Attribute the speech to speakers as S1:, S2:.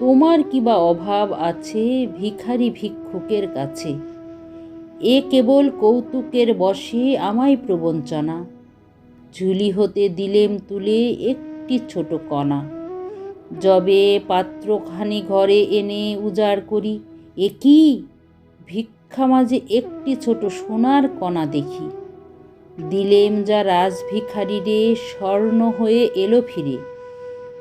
S1: তোমার কি বা অভাব আছে ভিখারি ভিক্ষুকের কাছে? এ কেবল কৌতুকের বশে আমায় প্রবঞ্চনা। ঝুলি হতে দিলেম তুলে একটি ছোট কণা। যবে পাত্রখানি ঘরে এনে উজাড় করি, এ কি? ভিক্ষা মাঝে একটি ছোট সোনার কণা দেখি। দিলেম যা রাজভিখারি রে স্বর্ণ হয়ে এলো ফিরে।